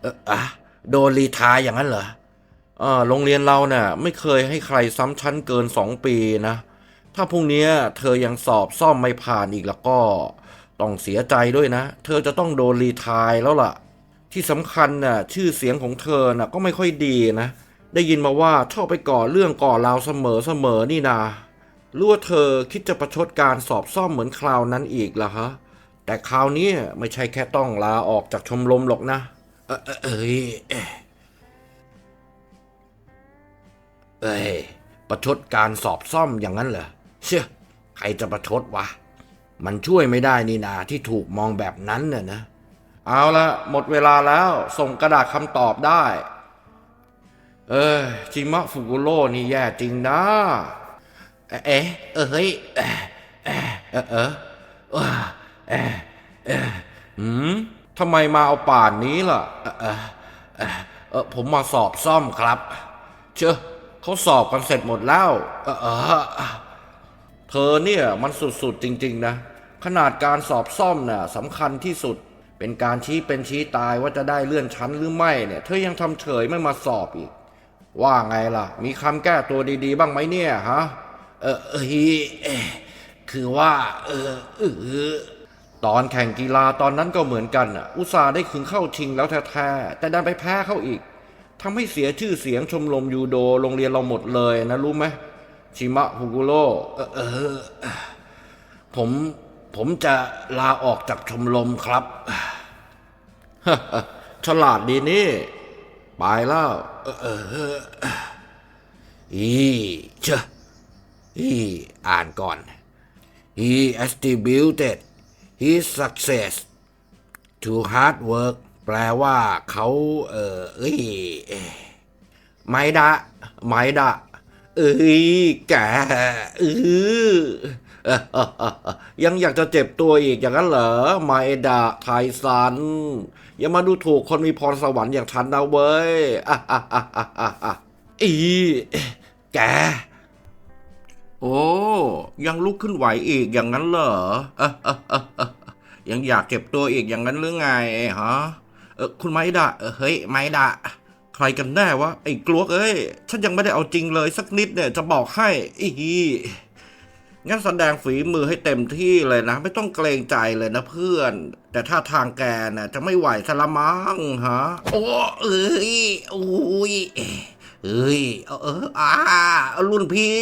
เอออะโดนรีทายอย่างนั้นเหรอเออโรงเรียนเราเนี่ยไม่เคยให้ใครซ้ำชั้นเกินสองปีนะ ถ้าพรุ่งนี้เธอยังสอบซ่อมไม่ผ่านอีกแล้วก็ต้องเสียใจด้วยนะ เธอจะต้องโดนรีทายแล้วล่ะ ที่สำคัญน่ะชื่อเสียงของเธอน่ะก็ไม่ค่อยดีนะ ได้ยินมาว่าชอบไปก่อเรื่องก่อราวเสมอเสมอนี่นารู้ว่าเธอคิดจะประชดการสอบซ่อมเหมือนคราวนั้นอีกล่ะฮะ แต่คราวนี้ไม่ใช่แค่ต้องลาออกจากชมรมหรอกนะ เออเอ้ยเอ้ยประชดการสอบซ่อมอย่างนั้นเหรอเชื่อใครจะประชดวะ มันช่วยไม่ได้นี่นาที่ถูกมองแบบนั้นเน่ะนะ เอาละหมดเวลาแล้ว ส่งกระดาษคำตอบได้ เออจิมะฟุกุโร่นี่แย่จริงนะ เอ๊ะเออเฮ้ยเอ๊ะเอ๊ะเออเออเออเอ๊ะเอ๊ะหืม ทำไมมาเอาป่านนี้ล่ะ เออเออเออเออผมมาสอบซ่อมครับ เชื่อเขาสอบกันเสร็จหมดแล้ว เออเออเธอเนี่ยมันสุดๆจริง ๆ นะ ขนาดการสอบซ่อมน่ะสำคัญที่สุด เป็นการชี้เป็นชี้ตายว่าจะได้เลื่อนชั้นหรือไม่เนี่ย เธอยังทำเฉยไม่มาสอบอีก ว่าไงล่ะ มีคำแก้ตัวดีๆ บ้างไหมเนี่ยฮะ เออเออคือว่า เออเออ ตอนแข่งกีฬาตอนนั้นก็เหมือนกันอะ อุตส่าห์ได้ถึงเข้าชิงแล้วแท้ๆแต่ดันไปแพ้เข้าอีกทำให้เสียชื่อเสียงชมรมยูโดโรงเรียนเราหมดเลยนะรู้ไหมชิมะฮุกุโร่เออผมผมจะลาออกจากชมรมครับฉลาดดีนี่ไปแล้วเออเอออีเชอะอีอ่านก่อน he attributed his success to hard work แปลว่าเขาเออเอ้ยไม่ดะไม่ดะเอ้ยแกเออยังอยากจะเจ็บตัวอีกอย่างนั้นเหรอไมดะไทซัน อย่ามาดูถูกคนมีพรสวรรค์อย่างฉันนะเว้ยอะอะอะอะอะอะอีแก โอ้ ยังลุกขึ้นไหวอีกอย่างนั้นเหรออะอะอะอะยังอยากเจ็บตัวอีกอย่างนั้นหรือไงฮะเออคุณไมดะเฮ้ยไมดะใครกันแน่วะไอ้กลวกเอ้ยฉันยังไม่ได้เอาจริงเลยสักนิดเนี่ยจะบอกให้อีงั้นแสดงฝีมือให้เต็มที่เลยนะ ไม่ต้องเกรงใจเลยนะเพื่อน แต่ถ้าทางแกน่ะจะไม่ไหวสละมังฮะ โอ้เอ้ยโอ้ยเอ้ยเอออ่ารุ่นพี่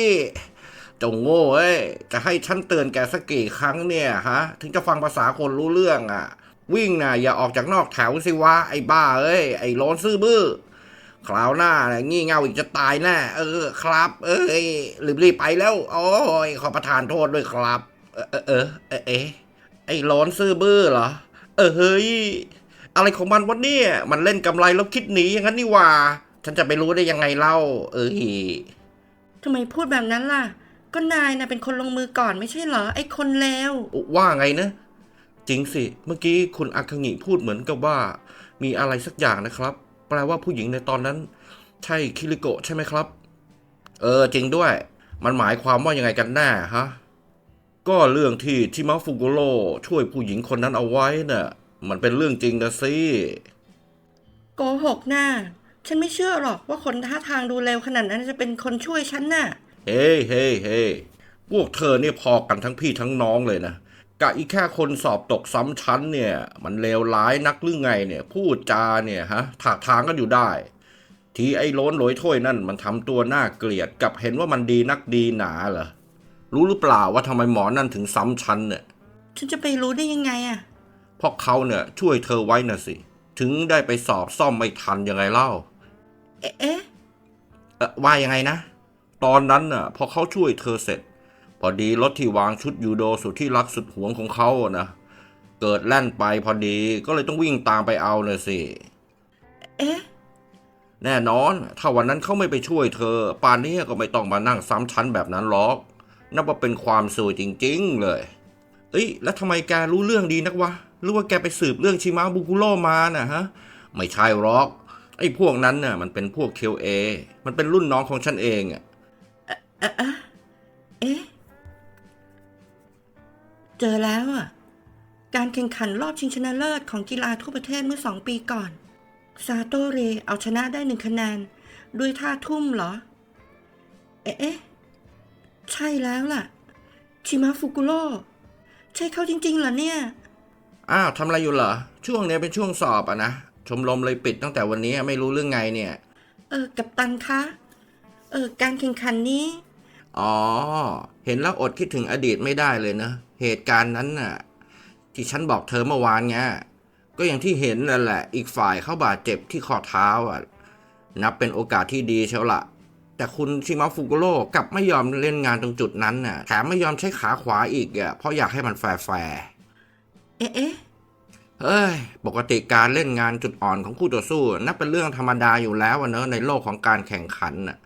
จงโง่เอ้ย จะให้ฉันเตือนแกสักกี่ครั้งเนี่ยฮะ ถึงจะฟังภาษาคนรู้เรื่องอะ วิ่งนะอย่าออกจากนอกแถวสิวะไอ้บ้าเอ้ย ไอ้ร้อนซื่อบื้อคราวหน้าเนี่ยงี่เง่าอีกจะตายแน่เออครับ เอ้ยรีบๆไปแล้ว โอ้ยขอประทานโทษด้วยครับ เออเออเออเออไอ้ร้อนซื่อบื้อเหรอ เออเฮ้ยอะไรของมันวะเนี่ย มันเล่นกำไรแล้วคิดหนีอย่างนั้นนี่ว่า ฉันจะไปรู้ได้ยังไงเล่า เอ้ยทำไมพูดแบบนั้นล่ะ ก็นายนะเป็นคนลงมือก่อนไม่ใช่เหรอ ไอ้คนเลวว่าไงนะ จริงสิ เมื่อกี้คุณอาคางิพูดเหมือนกับว่า มีอะไรสักอย่างนะครับ แปลว่าผู้หญิงในตอนนั้น ใช่คิริโกะใช่ไหมครับ เออจริงด้วย มันหมายความว่ายังไงกันแน่ฮะก็เรื่องที่ทิมะฟุกุโร่ช่วยผู้หญิงคนนั้นเอาไว้น่ะมันเป็นเรื่องจริงนะสิโกหกน่ะฉันไม่เชื่อหรอกว่าคนท่าทางดูเลวขนาดนั้นจะเป็นคนช่วยฉันน่ะ เฮ้ยเฮ้ยเฮ้ยพวกเธอเนี่ยพอกันทั้งพี่ทั้งน้องเลยนะกะอีกแค่คนสอบตกซ้ำชั้นเนี่ย มันเลวร้ายนักหรือไงเนี่ย พูดจาเนี่ยฮะถากทางกันอยู่ได้ ทีไอ้โล้นโหลอยถ้วยนั่นมันทำตัวน่าเกลียดกับเห็นว่ามันดีนักดีหนาเหรอรู้หรือเปล่าว่าทำไมหมอนั่นถึงซ้ำชั้นเนี่ยฉันจะไปรู้ได้ยังไงอะเพราะเขาเนี่ยช่วยเธอไว้น่ะสิ ถึงได้ไปสอบซ่อมไม่ทันยังไงเล่า เอ๊ะเอ๊ะเอ่อว่ายังไงนะ ตอนนั้นน่ะพอเขาช่วยเธอเสร็จ พอดีรถที่วางชุดยูโดสุดที่รักสุดหวงของเขาอะนะเกิดแล่นไปพอดีก็เลยต้องวิ่งตามไปเอาเน่ะสิ เอ๊ะ แน่นอน ถ้าวันนั้นเขาไม่ไปช่วยเธอ ป่านนี้ก็ไม่ต้องมานั่งซ้ำชั้นแบบนั้นหรอก นับว่าเป็นความสวยจริง ๆ เลย เอ้ย แล้วทำไมแกรู้เรื่องดีนักวะ หรือว่าแกไปสืบเรื่องชิมาบุกุโร่มาน่ะฮะ ไม่ใช่หรอก ไอ้พวกนั้นน่ะมันเป็นพวกเคียวเอ มันเป็นรุ่นน้องของฉันเองอะ เอ๊ะเอ๊ะเอ๊ะ เจอแล้วอะ การแข่งขันรอบชิงชนะเลิศของกีฬาทั่วประเทศเมื่อสองปีก่อน ซาโตเรเอาชนะได้หนึ่งคะแนน ด้วยท่าทุ่มเหรอเอ๊ะเอ๊ะ ใช่แล้วล่ะ ชิมาฟุกุโร่ใช่เขาจริงๆเหรอเนี่ย อ้าวทำอะไรอยู่เหรอ ช่วงเนี้ยเป็นช่วงสอบอะนะ ชมรมเลยปิดตั้งแต่วันนี้ไม่รู้เรื่องไงเนี่ย เออ กับตันคะ เออ การแข่งขันนี้ อ๋อ เห็นแล้วอดคิดถึงอดีตไม่ได้เลยเนอะเหตุการณ์นั้นน่ะ ที่ฉันบอกเธอเมื่อวานไงก็อย่างที่เห็นนั่นแหละ อีกฝ่ายเขาบาดเจ็บที่ข้อเท้าอะ นับเป็นโอกาสที่ดีเชียวละแต่คุณชิมาฟุกุโร่กลับไม่ยอมเล่นงานตรงจุดนั้นน่ะ แถมไม่ยอมใช้ขาขวาอีกอะ เพราะอยากให้มันแฟร์เอ๊ะเอ๊ะๆเฮ้ย ปกติการเล่นงานจุดอ่อนของคู่ต่อสู้นับเป็นเรื่องธรรมดาอยู่แล้วอะเนอะในโลกของการแข่งขันน่ะ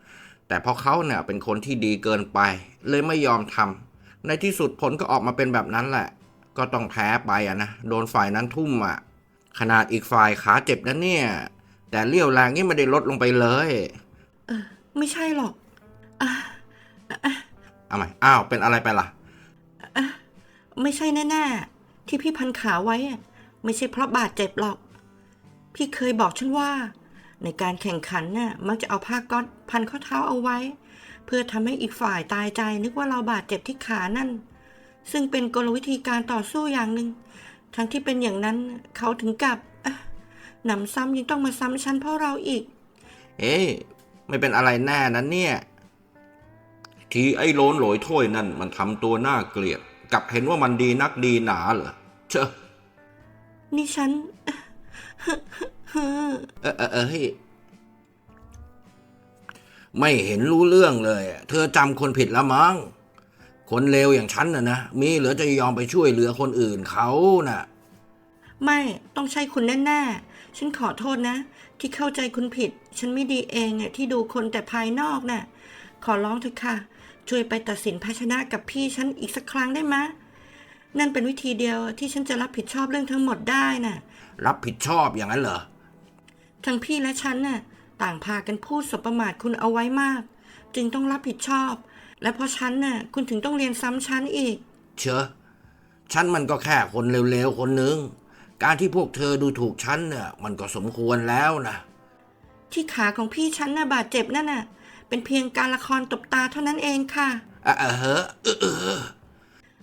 แต่เพราะเขาเนี่ยเป็นคนที่ดีเกินไป เลยไม่ยอมทำในที่สุดผลก็ออกมาเป็นแบบนั้นแหละ ก็ต้องแพ้ไปอะนะ โดนฝ่ายนั้นทุ่มอะขนาดอีกฝ่ายขาเจ็บนะเนี่ย แต่เลี้ยวแรงนี่ไม่ได้ลดลงไปเลย เออ ไม่ใช่หรอกอะเอาใหม่อ้าว เป็นอะไรไปล่ะไม่ใช่แน่ๆที่พี่พันขาไว้อะไม่ใช่เพราะบาดเจ็บหรอก พี่เคยบอกฉันว่า ในการแข่งขันน่ะมักจะเอาผ้าก๊อตพันข้อเท้าเอาไว้ เพื่อทำให้อีกฝ่ายตายใจนึกว่าเราบาดเจ็บที่ขานั่น ซึ่งเป็นกลวิธีการต่อสู้อย่างหนึ่ง ทั้งที่เป็นอย่างนั้นเขาถึงกับอะหนำซ้ำยังต้องมาซ้ำฉันเพราะเราอีก เอ๊ะไม่เป็นอะไรแน่นั้นเนี่ยทีไอ้โลนโหลอยถ้วยนั่นมันทำตัวน่าเกลียดกลับเห็นว่ามันดีนักดีหนาเหรอเชอะนี่ฉันเออ เออเออเฮ้ยไม่เห็นรู้เรื่องเลย เธอจำคนผิดละมั้ง คนเลวอย่างฉันน่ะนะ มีเหลือจะยอมไปช่วยเหลือคนอื่นเขาน่ะ ไม่ต้องใช่คุณแน่ๆ ฉันขอโทษนะ ที่เข้าใจคุณผิด ฉันไม่ดีเองอะที่ดูคนแต่ภายนอกน่ะ ขอร้องเถอะค่ะ ช่วยไปตัดสินภาชนะกับพี่ฉันอีกสักครั้งได้ไหมนั่นเป็นวิธีเดียวที่ฉันจะรับผิดชอบเรื่องทั้งหมดได้น่ะ รับผิดชอบอย่างนั้นเหรอ ทั้งพี่และฉันน่ะต่างพากันพูดสบประมาทคุณเอาไว้มาก จึงต้องรับผิดชอบ และเพราะฉันน่ะคุณถึงต้องเรียนซ้ำฉันอีก เชอะฉันมันก็แค่คนเลวๆคนหนึ่งการที่พวกเธอดูถูกฉันเนี่ยมันก็สมควรแล้วนะ ที่ขาของพี่ฉันน่ะบาดเจ็บนั่นน่ะ เป็นเพียงการละครตบตาเท่านั้นเองค่ะ อะเออเฮ้อเออเออ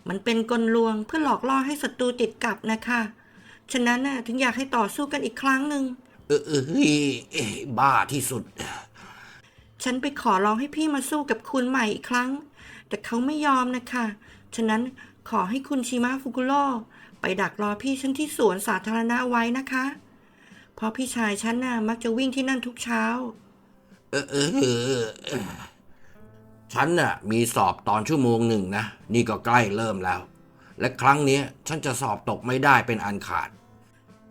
มันเป็นกลลวงเพื่อหลอกล่อให้ศัตรูติดกับนะคะ ฉะนั้นน่ะถึงอยากให้ต่อสู้กันอีกครั้งหนึ่งเออเออเฮ้ยเอ้ยบ้าที่สุด ฉันไปขอร้องให้พี่มาสู้กับคุณใหม่อีกครั้ง แต่เขาไม่ยอมนะคะ ฉะนั้นขอให้คุณชิมะฟุกุโร่ไปดักรอพี่ฉันที่สวนสาธารณะไว้นะคะ เพราะพี่ชายฉันน่ะมักจะวิ่งที่นั่นทุกเช้า เออเออเออเออฉันน่ะมีสอบตอนชั่วโมงหนึ่งนะ นี่ก็ใกล้เริ่มแล้ว และครั้งเนี้ยฉันจะสอบตกไม่ได้เป็นอันขาด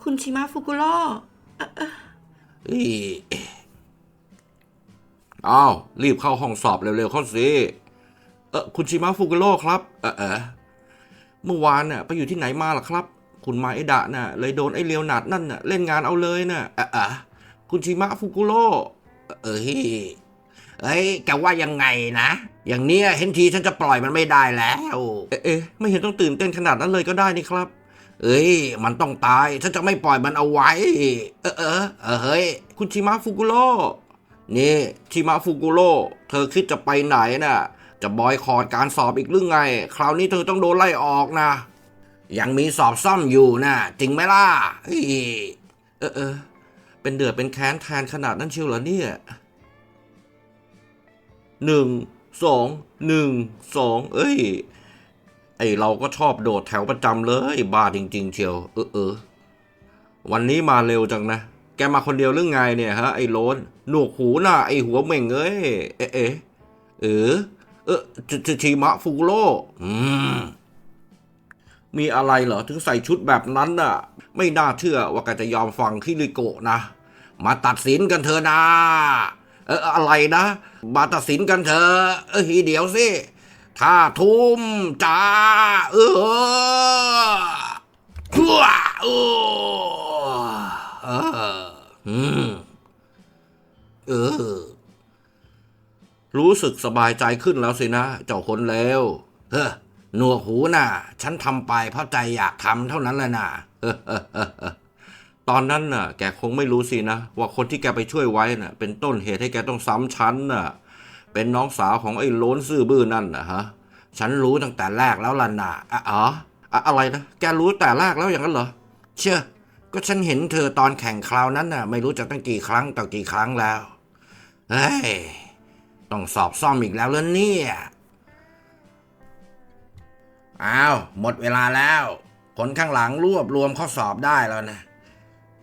คุณชิมะฟุกุโร่เอ้ยอ้าวรีบเข้าห้องสอบเร็วๆเข้าสิ เออคุณชิมะฟุกุโร่ครับ เออเออเมื่อวานน่ะไปอยู่ที่ไหนมาล่ะครับ คุณมาเอดะน่ะ เลยโดนไอ้เลียวหนัดนั่นน่ะเล่นงานเอาเลยน่ะเออเออคุณชิมะฟุกุโร่เอ้ยเอ้ยแกว่ายังไงนะ อย่างเนี้ยเห็นทีฉันจะปล่อยมันไม่ได้แล้ว เอ๊ะเอ๊ะไม่เห็นต้องตื่นเต้นขนาดนั้นเลยก็ได้นี่ครับ เอ้ย มันต้องตาย ฉันจะไม่ปล่อยมันเอาไว้ เออเออเออเฮ้ย คุณชิมะฟุกุโร่นี่ชิมะฟุกุโร่เธอคิดจะไปไหนน่ะ จะบอยคอรดการสอบอีกหรือไง คราวนี้เธอต้องโดนไล่ออกนะ ยังมีสอบซ่อมอยู่นะจริงไหมล่ะเฮ้ยเออเออ เป็นเดือดเป็นแค้นแทนขนาดนั้นเชียวเหรอเนี่ยหนึ่งสองหนึ่งสองเอ้ย ไอเราก็ชอบโดดแถวประจำเลยบ้าจริง ๆ เชียว เออเออวันนี้มาเร็วจังนะ แกมาคนเดียวหรือไงเนี่ยฮะไอ้โลนหนวกหูน่ะไอ้หัวเหม่งเอ้ยเอ๊ะเอ๊ะเออเออชิชิมะฟูโรอืมมีอะไรเหรอถึงใส่ชุดแบบนั้นน่ะ ไม่น่าเชื่อว่าแกจะยอมฟังคิริโกะนะ มาตัดสินกันเถอะนะ เอออะไรนะ มาตัดสินกันเถอะเออเดี๋ยวสิ ถ้าทุ่มจ้าเออชั่วเออเอออืมเออ รู้สึกสบายใจขึ้นแล้วสินะ เจ้าคนเลวเฮ้อหนวกหูน่ะ ฉันทำไปเพราะใจอยากทำเท่านั้นแหละนะเออเออเออตอนนั้นน่ะ แกคงไม่รู้สินะ ว่าคนที่แกไปช่วยไว้น่ะ เป็นต้นเหตุให้แกต้องซ้ำชั้นน่ะ เป็นน้องสาวของไอ้โล้นซื่อบื้อนั่นนะฮะ ฉันรู้ตั้งแต่แรกแล้วล่ะนะอะอ๋ออะอะไรนะ แกรู้แต่แรกแล้วอย่างนั้นเหรอ เชื่อ ก็ฉันเห็นเธอตอนแข่งคราวนั้นน่ะ ไม่รู้จะตั้งกี่ครั้งต่อกี่ครั้งแล้ว เฮ้ย ต้องสอบซ่อมอีกแล้วแล้วเนี่ยอ้าวหมดเวลาแล้วคนข้างหลังรวบรวมข้อสอบได้แล้วนะ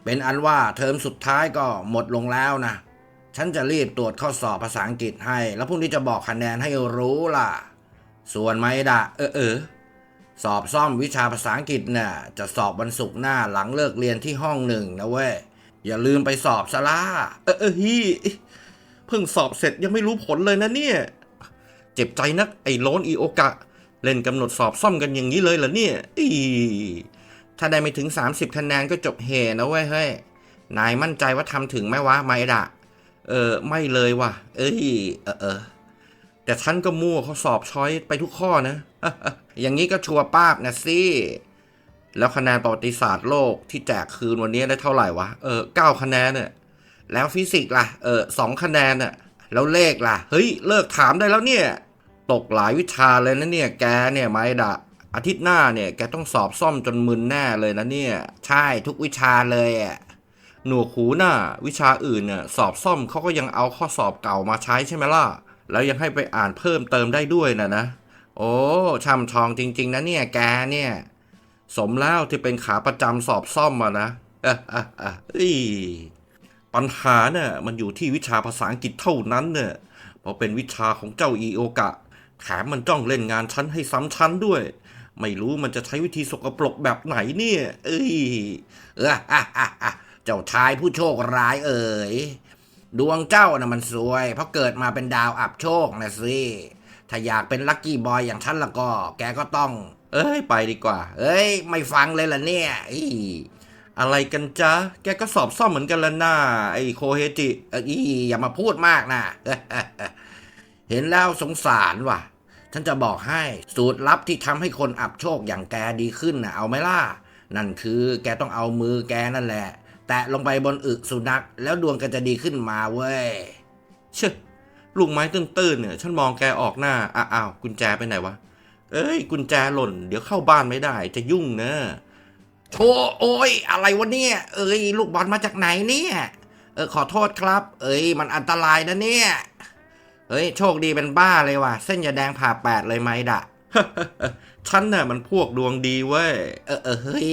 เป็นอันว่าเทอมสุดท้ายก็หมดลงแล้วนะ ฉันจะรีบตรวจข้อสอบภาษาอังกฤษให้ แล้วพรุ่งนี้จะบอกคะแนนให้รู้ล่ะ ส่วนไมดะเออเออสอบซ่อมวิชาภาษาอังกฤษน่ะจะสอบวันศุกร์หน้าหลังเลิกเรียนที่ห้องหนึ่งนะเว้ย อย่าลืมไปสอบซะล่ะเออเออฮีเพิ่งสอบเสร็จยังไม่รู้ผลเลยนะเนี่ย เจ็บใจนักไอ้โลนอีโอกะ เล่นกำหนดสอบซ่อมกันอย่างนี้เลยเหรอเนี่ยอีถ้าได้ไม่ถึง 30 คะแนนก็จบเฮนะเว้ยเฮ้ยนายมั่นใจว่าทำถึงไหมวะไมดะ เออไม่เลยว่ะ เอ้ย เออเออแต่ฉันก็มั่วเข้อสอบช้อยไปทุกข้อนะ อย่างนี้ก็ชัวร์ป้าบนะสิ แล้วคะแนนประวัติศาสตร์โลกที่แจกคืนวันนี้ได้เท่าไหร่วะ เออเก้าคะแนนเนี่ยแล้วฟิสิกส์ล่ะ เออสองคะแนนน่ะ แล้วเลขล่ะ เฮ้ย เลิกถามได้แล้วเนี่ย ตกหลายวิชาเลยนะเนี่ย แกเนี่ยไม่ดะอาทิตย์หน้าเนี่ย แกต้องสอบซ่อมจนมึนแน่เลยนะเนี่ย ใช่ทุกวิชาเลยอะ หนวกหูหน้าวิชาอื่นเนี่ยสอบซ่อมเขาก็ยังเอาข้อสอบเก่ามาใช้ใช่ไหมล่ะ แล้วยังให้ไปอ่านเพิ่มเติมได้ด้วยนะนะ โอ้ช่ำชองจริง ๆ นะเนี่ยแกเนี่ย สมแล้วที่เป็นขาประจำสอบซ่อมมานะเอะอะอะอ้ยปัญหาเนี่ยมันอยู่ที่วิชาภาษาอังกฤษเท่านั้นเนี่ยเพราะเป็นวิชาของเจ้าอีโอกะ แถมมันจ้องเล่นงานชั้นให้ซ้ำชั้นด้วย ไม่รู้มันจะใช้วิธีสกปรกแบบไหนเนี่ย เอ้ยเออฮ่าฮ่าฮ่า เจ้าชายผู้โชคร้ายเอ๋ย ดวงเจ้าน่ะมันสวย เพราะเกิดมาเป็นดาวอับโชคนะสิ ถ้าอยากเป็นลัคกี้บอยอย่างฉันละก็ แกก็ต้อง เอ้ย ไปดีกว่า เอ้ย ไม่ฟังเลยล่ะเนี่ยอีอะไรกันจ๊ะ แกก็สอบซ่อมเหมือนกันละน้าไอ้โคเฮจิอออีอย่ามาพูดมากนะ เห็นแล้วสงสารว่ะ ฉันจะบอกให้สูตรลับที่ทำให้คนอับโชคอย่างแกดีขึ้นนะเอาไหมล่ะ นั่นคือแกต้องเอามือแกนั่นแหละ แตะลงไปบนอึสุนัขแล้วดวงก็จะดีขึ้นมาเว้ยเชื่อลูกไม้ตื้นๆเนี่ยฉันมองแกออกหน้าอ้าวกุญแจไปไหนวะ เอ้ย กุญแจหล่น เดี๋ยวเข้าบ้านไม่ได้ จะยุ่งเนอะโธ่โอ้ยอะไรวะเนี่ย เอ้ย ลูกบอลมาจากไหนเนี่ย เออขอโทษครับ เอ้ย มันอันตรายนะเนี่ยเฮ้ย โชคดีเป็นบ้าเลยว่ะ เส้นยาแดงผ่าแปดเลยไหมดะฉันน่ะมันพวกดวงดีเว้ย เออเออเฮ้ย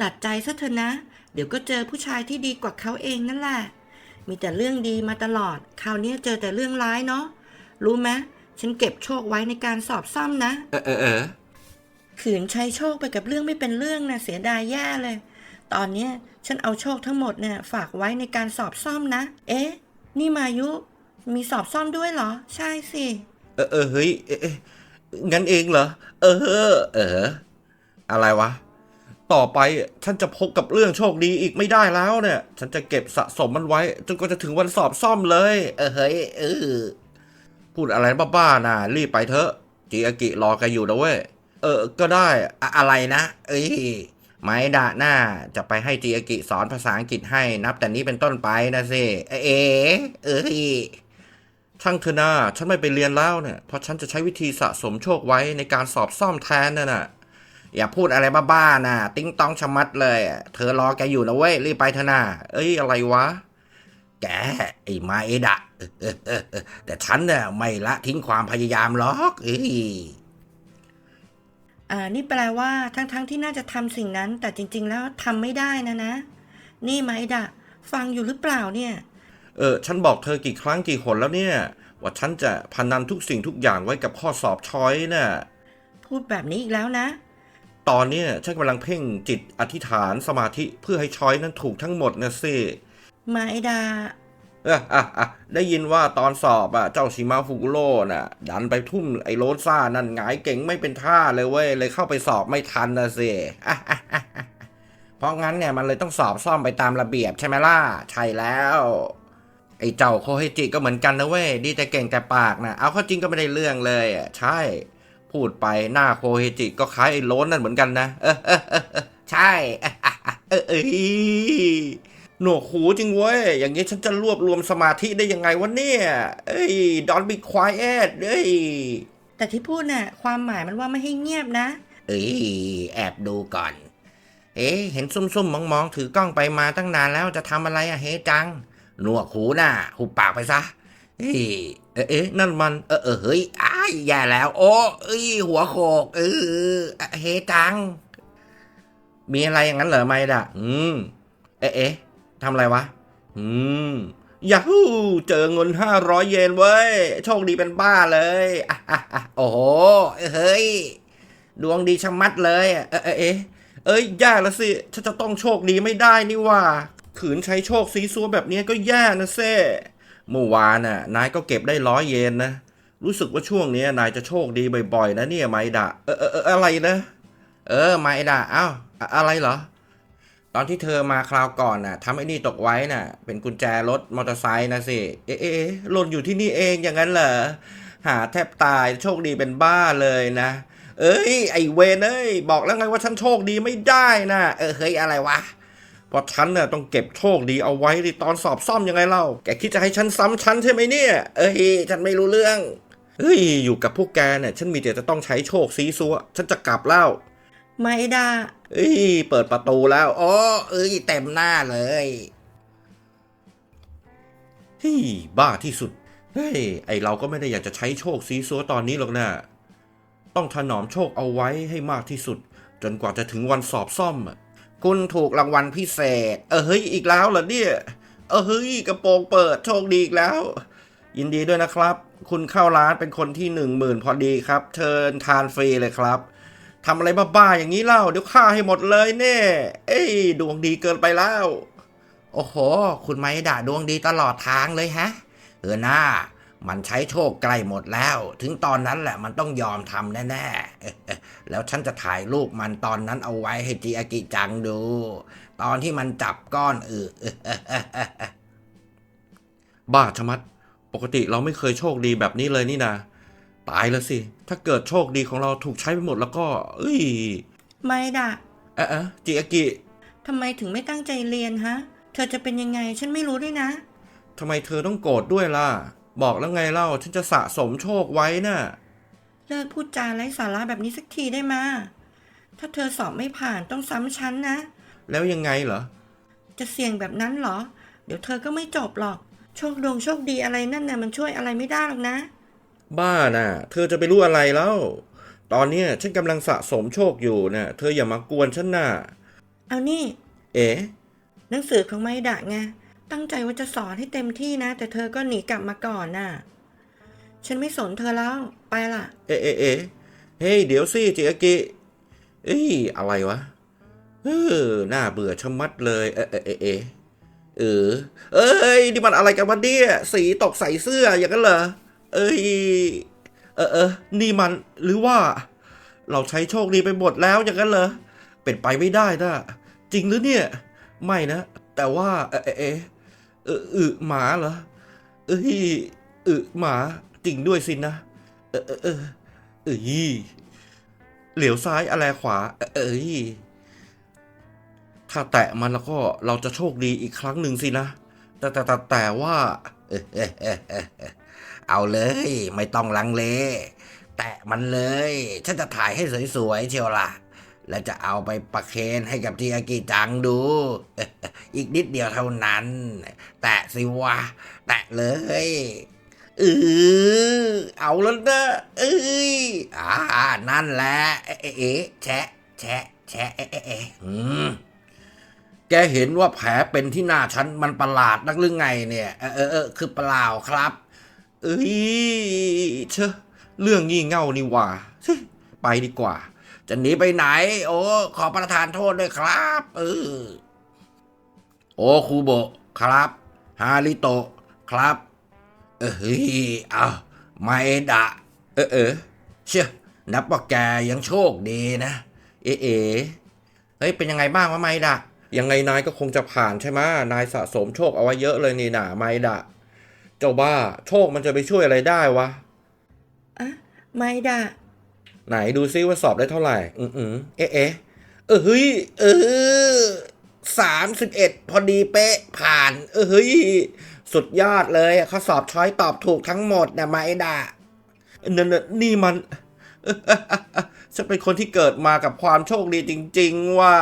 ตัดใจซะเถอะนะ เดี๋ยวก็เจอผู้ชายที่ดีกว่าเขาเองนั่นแหละ มีแต่เรื่องดีมาตลอด คราวนี้เจอแต่เรื่องร้ายเนาะ รู้ไหมฉันเก็บโชคไว้ในการสอบซ่อมนะ เออเออเออขืนใช้โชคไปกับเรื่องไม่เป็นเรื่องนะเสียดายแย่เลย ตอนเนี้ยฉันเอาโชคทั้งหมดเนี่ยฝากไว้ในการสอบซ่อมนะ เอ๊ะ นี่มายุ มีสอบซ่อมด้วยเหรอ ใช่สิ เออเออเฮ้ยเอ๊ะเอ๊ะงั้นเองเหรอ เออ เออ อะไรวะ ต่อไปฉันจะพบกับเรื่องโชคดีอีกไม่ได้แล้วเนี่ย ฉันจะเก็บสะสมมันไว้จนกว่าจะถึงวันสอบซ่อมเลย เออเฮ้ยเออพูดอะไรบ้าๆนะรีบไปเถอะจิอากิรอแกอยู่นะเว้ยเออ ก็ได้อะอะไรนะ เอ้ยไม้ดาหน้าจะไปให้จีอากิสอนภาษาอังกฤษให้นับแต่นี้เป็นต้นไปนะสิเอ๊ะเอเอ้ยช่างเถอะนาฉันไม่ไปเรียนแล้วเนี่ยเพราะฉันจะใช้วิธีสะสมโชคไว้ในการสอบซ่อมแทนน่ะนะ อย่าพูดอะไรบ้าๆนะติ้งต้องชะมัดเลยอะเธอรอแกอยู่นะเว้ย รีบไปเถอะนะเอ้ย อะไรวะ แก ไอ้ไม้ดะเออเออเออเออแต่ฉันเนี่ยไม่ละทิ้งความพยายามหรอกเอ้ยอ่า นี่แปลว่าทั้งๆที่น่าจะทำสิ่งนั้น แต่จริง ๆ แล้วทำไม่ได้นะนะ นี่ไหมดะ ฟังอยู่หรือเปล่าเนี่ย เออ ฉันบอกเธอกี่ครั้งกี่หนแล้วเนี่ย ว่าฉันจะพนันทุกสิ่งทุกอย่างไว้กับข้อสอบช้อยน่ะพูดแบบนี้อีกแล้วนะ ตอนเนี้ยฉันกำลังเพ่งจิตอธิษฐานสมาธิเพื่อให้ช้อยนั้นถูกทั้งหมดนะสิไมดา เอะอะอะได้ยินว่าตอนสอบอะ เจ้าชิมาฟุกุโร่น่ะ ดันไปทุ่มไอ้โรสซ่านั่นหงายเก่งไม่เป็นท่าเลยเว้ย เลยเข้าไปสอบไม่ทันนะสิอะอะอะอะเพราะงั้นเนี่ยมันเลยต้องสอบซ่อมไปตามระเบียบใช่ไหมล่ะ ใช่แล้ว ไอ้เจ้าโคเฮจิก็เหมือนกันนะเว้ย ดีแต่เก่งแต่ปากนะเอาเข้าจริงก็ไม่ได้เรื่องเลยอะใช่ พูดไปหน้าโคเฮจิก็คล้ายไอ้โล้นนั่นเหมือนกันนะ เออเออเออเออใช่อะอะอะเออเอ้ยหนวกหูจริงเว้ย อย่างงี้ฉันจะรวบรวมสมาธิได้ยังไงวะเนี่ย เอ้ย don't be quiet เอ้ย แต่ที่พูดน่ะ ความหมายมันว่าไม่ให้เงียบนะ เอ้ย แอบดูก่อน เอ๊ะเห็นซุ่มๆมองๆถือกล้องไปมาตั้งนานแล้วจะทำอะไรอะเฮจัง หนวกหูน่ะ หุบปากไปซะ เอ้ยเอ๊ะนั่นมัน เออเออเฮ้ยอ้ายแย่แล้ว โอ้เอ้ยหัวโขกเออเฮจัง มีอะไรอย่างนั้นเหรอไม่ด่ะอืม เอ๊ะเอ๊ะทำอะไรวะ อืมยาฮูเจอเงินห้าร้อยเยนเว้ย โชคดีเป็นบ้าเลยอะอะโอ้โหเฮ้ย ดวงดีชะมัดเลย เอ๊ะเอ๊ะเอ้ยแย่แล้วสิฉันจะต้องโชคดีไม่ได้นี่ว่า ขืนใช้โชคซีซัวแบบนี้ก็แย่นะเซ่ เมื่อวานน่ะนายก็เก็บได้ร้อยเยนนะ รู้สึกว่าช่วงนี้นายจะโชคดีบ่อยๆนะเนี่ยไมดะเออเออเออะไรนะ เออไมด่าเอ้าอะอะไรเหรอ ตอนที่เธอมาคราวก่อนน่ะทำไอ้นี่ตกไว้น่ะ เป็นกุญแจรถมอเตอร์ไซค์นะสิเอเอ๊ะเอ๊ะหล่นอยู่ที่นี่เองอย่างนั้นเหรอหาแทบตายโชคดีเป็นบ้าเลยนะ เอ้ยไอเวนเอ้ยบอกแล้วไงว่าฉันโชคดีไม่ได้นะเออเฮ้ยอะไรวะ เพราะฉันน่ะต้องเก็บโชคดีเอาไว้ในตอนสอบซ่อมยังไงเล่า แกคิดจะให้ฉันซ้ำฉันใช่ไหมเนี่ย เอ้ยฉันไม่รู้เรื่อง เฮ้ยอยู่กับพวกแกเนี่ยฉันมีแต่จะต้องใช้โชคซีซัว ฉันจะกลับแล้ว ไม่ได้เอ้ยเปิดประตูแล้วโอ้เอ้ยเต็มหน้าเลยเฮ้ยบ้าที่สุด เฮ้ยไอเราก็ไม่ได้อยากจะใช้โชคซีซัวตอนนี้หรอกนะต้องถนอมโชคเอาไว้ให้มากที่สุด จนกว่าจะถึงวันสอบซ่อมอะ คุณถูกรางวัลพิเศษ เออเฮ้ยอีกแล้วเหรอเนี่ย เออเฮ้ยกระโปรงเปิดโชคดีอีกแล้ว ยินดีด้วยนะครับ คุณเข้าร้านเป็นคนที่หนึ่งหมื่นพอดีครับ เชิญทานฟรีเลยครับทำอะไรบ้าๆอย่างนี้เล่าเดี๋ยวฆ่าให้หมดเลยเนี่ยเอ้ยดวงดีเกินไปแล้ว โอ้โห คุณไม่ด่าดวงดีตลอดทางเลยฮะ เออหน้า มันใช้โชคใกล้หมดแล้ว ถึงตอนนั้นแหละมันต้องยอมทำแน่ๆเอ๊ะเอ๊ะแล้วฉันจะถ่ายรูปมันตอนนั้นเอาไว้ให้จิอากิจังดู ตอนที่มันจับก้อนอือบ้าชะมัด ปกติเราไม่เคยโชคดีแบบนี้เลยนี่นะ ตายแล้วสิ ถ้าเกิดโชคดีของเราถูกใช้ไปหมดแล้วก็ เอ้ย ไม่ได้เอ๊ะเอ๊ะจิอากิทำไมถึงไม่ตั้งใจเรียนฮะ เธอจะเป็นยังไงฉันไม่รู้ด้วยนะทำไมเธอต้องโกรธด้วยล่ะ บอกแล้วไงเล่าฉันจะสะสมโชคไว้น่ะเลิกพูดจาไร้สาระแบบนี้สักทีได้มาถ้าเธอสอบไม่ผ่านต้องซ้ำชั้นนะ แล้วยังไงเหรอ จะเสี่ยงแบบนั้นเหรอ เดี๋ยวเธอก็ไม่จบหรอก โชคดวงโชคดีอะไรนั่นน่ะมันช่วยอะไรไม่ได้หรอกนะ บ้าน่ะ เธอจะไปรู้อะไรแล้ว ตอนเนี้ยฉันกำลังสะสมโชคอยู่น่ะ เธออย่ามากวนฉันน่ะ เอานี่ เอ๋หนังสือของไมดะไง ตั้งใจว่าจะสอนให้เต็มที่นะ แต่เธอก็หนีกลับมาก่อนน่ะ ฉันไม่สนเธอแล้ว ไปล่ะ เอ๋เอ๋เอ๋เฮ้ยเดี๋ยวสิจิอากิเอ้ยอะไรวะเออน่าเบื่อชะมัดเลย เออเออเออเออเออ เอ้ยนี่มันอะไรกันวะเนี่ยสีตกใส่เสื้ออย่างนั้นเหรอเอ้ยเออเออนี่มันหรือว่า เราใช้โชคดีไปหมดแล้วอย่างนั้นเหรอเป็นไปไม่ได้นะจริงหรือเนี่ย ไม่นะ แต่ว่า เออเออ เออเอออึหมาเหรอ เอ้ยอึหมาจริงด้วยสินะ เออเออเออเอ้ยเหลียวซ้ายอะไรขวา เอ้ยถ้าแตะมันแล้วก็เราจะโชคดีอีกครั้งหนึ่งสินะ แต่แต่แต่แต่ว่า เอาเลย ไม่ต้องลังเล แตะมันเลย ฉันจะถ่ายให้สวยๆเชียวล่ะ แล้วจะเอาไปประเคนให้กับจิอากิจังดู อีกนิดเดียวเท่านั้น แตะสิวะ แตะเลยเออเอาแล้วนะเอ้ยอ่า นั่นแหละเอ๊ะเอ๊ะเอ๊ะแชะแชะแชะเอ๊ะเอ๊ะอืมแกเห็นว่าแผลเป็นที่หน้าฉันมันประหลาดนักหรือไงเนี่ยเออเออคือเปล่าครับ เอ้ยเชอะเรื่องงี่เง่านี่ว่าไปดีกว่า จะหนีไปไหน โอ้ขอประทานโทษด้วยครับเออโอ้คูโบะครับ ฮาริโตะครับ เออเฮ้ยเอาไมดะ เออเออเชื่อนับว่าแกยังโชคดีนะ เอเอเฮ้ยเป็นยังไงบ้างวะไมดะยังไงนายก็คงจะผ่านใช่ไหมนายสะสมโชคเอาไว้เยอะเลยนี่นาไมดะ เจ้าบ้า โชคมันจะไปช่วยอะไรได้วะอะไม่ด้ ไหนดูซิว่าสอบได้เท่าไหร่ อืมอืมเอ๊ะเอ๊ะเออเฮ้ยเออสามสิบเอ็ดพอดีเป๊ะผ่าน เออเฮ้ยสุดยอดเลยอะข้อสอบช้อยตอบถูกทั้งหมดนะไมดานั่นน่ะนี่มันฉันเป็นคนที่เกิดมากับความโชคดีจริง ๆ ว่า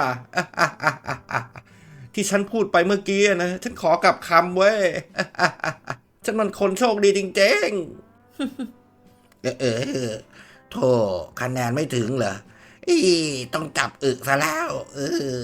ที่ฉันพูดไปเมื่อกี้นะ ฉันขอกลับคำเว้ย ฉันมันคนโชคดีจริงเออเออเออ โธ่คะแนนไม่ถึงเหรออีต้องจับอึซะแล้วเออ